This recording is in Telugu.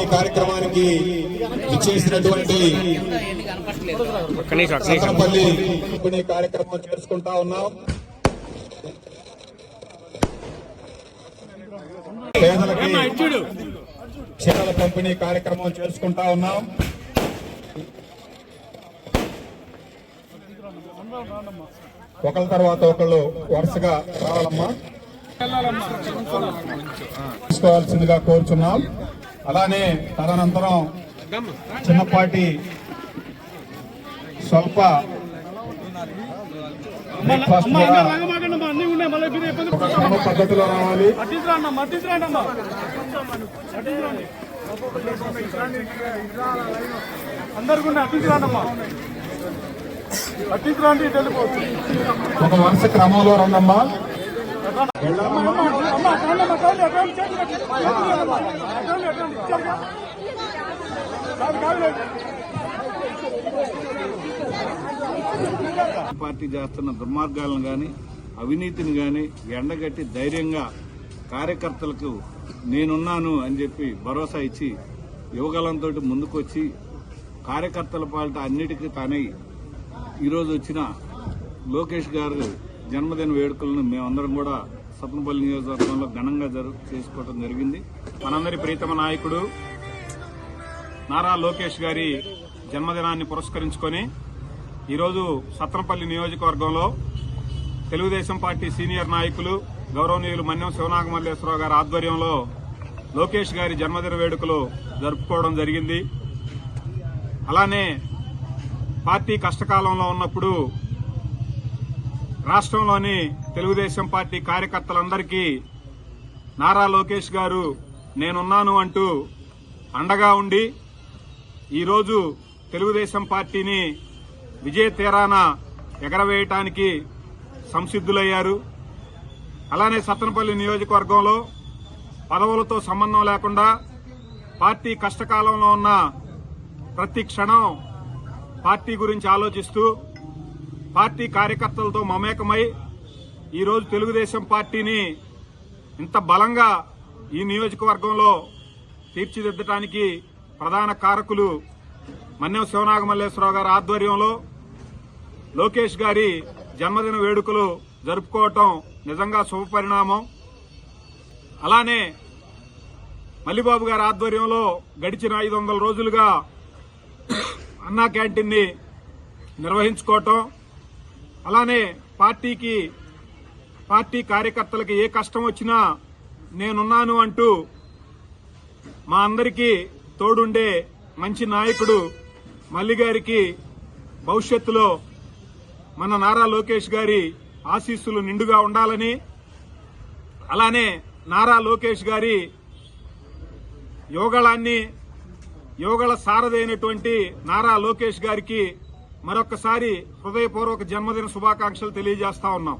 పంపిణీ కార్యక్రమానికి ఇచ్చేసినటువంటి ఒక్క కార్యక్రమం చేసుకుంటా ఉన్నాం. పేదలకి చీరల పంపిణీ కార్యక్రమం చేసుకుంటా ఉన్నాం. ఒకళ్ళ తర్వాత ఒకళ్ళు వరుసగా రావాలమ్మా. తీసుకోవాల్సిందిగా కోరుచున్నాం. అలానే తదనంతరం చిన్నపాటి స్వల్ప పద్ధతిలో రావాలి. ఒక వరుస క్రమంలో రండమ్మా. పార్టీ చేస్తున్న దుర్మార్గాలను కానీ అవినీతిని కానీ ఎండగట్టి ధైర్యంగా కార్యకర్తలకు నేనున్నాను అని చెప్పి భరోసా ఇచ్చి యువగలంతో ముందుకొచ్చి కార్యకర్తల పాలిట అన్నిటికీ తానై ఈరోజు వచ్చిన లోకేష్ గారు జన్మదిన వేడుకలను మేమందరం కూడా సత్నపల్లి నియోజకవర్గంలో ఘనంగా జరు చేసుకోవడం జరిగింది. మనందరి ప్రీతమ నాయకుడు నారా లోకేష్ గారి జన్మదినాన్ని పురస్కరించుకొని ఈరోజు సత్రంపల్లి నియోజకవర్గంలో తెలుగుదేశం పార్టీ సీనియర్ నాయకులు గౌరవనీయులు మన్యం శివనాగమల్లేశ్వరరావు గారి ఆధ్వర్యంలో లోకేష్ గారి జన్మదిన వేడుకలు జరుపుకోవడం జరిగింది. అలానే పార్టీ కష్టకాలంలో ఉన్నప్పుడు రాష్ట్రంలోని తెలుగుదేశం పార్టీ కార్యకర్తలందరికీ నారా లోకేష్ గారు నేనున్నాను అంటూ అండగా ఉండి ఈరోజు తెలుగుదేశం పార్టీని విజయ తీరాన ఎగరవేయటానికి సంసిద్ధులయ్యారు. అలానే సత్తనపల్లి నియోజకవర్గంలో పదవులతో సంబంధం లేకుండా పార్టీ కష్టకాలంలో ఉన్న ప్రతి క్షణం పార్టీ గురించి ఆలోచిస్తూ పార్టీ కార్యకర్తలతో మమేకమై ఈరోజు తెలుగుదేశం పార్టీని ఇంత బలంగా ఈ నియోజకవర్గంలో తీర్చిదిద్దటానికి ప్రధాన కారకులు మన్యం శివనాగమల్లేశ్వరరావు గారి ఆధ్వర్యంలో లోకేష్ గారి జన్మదిన వేడుకలు జరుపుకోవటం నిజంగా శుభపరిణామం అలానే మల్లిబాబు గారి ఆధ్వర్యంలో గడిచిన ఐదు వందల రోజులుగా అన్నా క్యాంటీన్ని నిర్వహించుకోవటం అలానే పార్టీకి పార్టీ కార్యకర్తలకి ఏ కష్టం వచ్చినా నేనున్నాను అంటూ మా అందరికీ తోడుండే మంచి నాయకుడు మల్లి గారికి భవిష్యత్తులో మన నారా లోకేష్ గారి ఆశీస్సులు నిండుగా ఉండాలని అలానే నారా లోకేష్ గారి యోగళాన్ని యోగళ సారథైనటువంటి నారా లోకేష్ గారికి మరొకసారి హృదయపూర్వక జన్మదిన శుభాకాంక్షలు తెలియజేస్తా ఉన్నాం.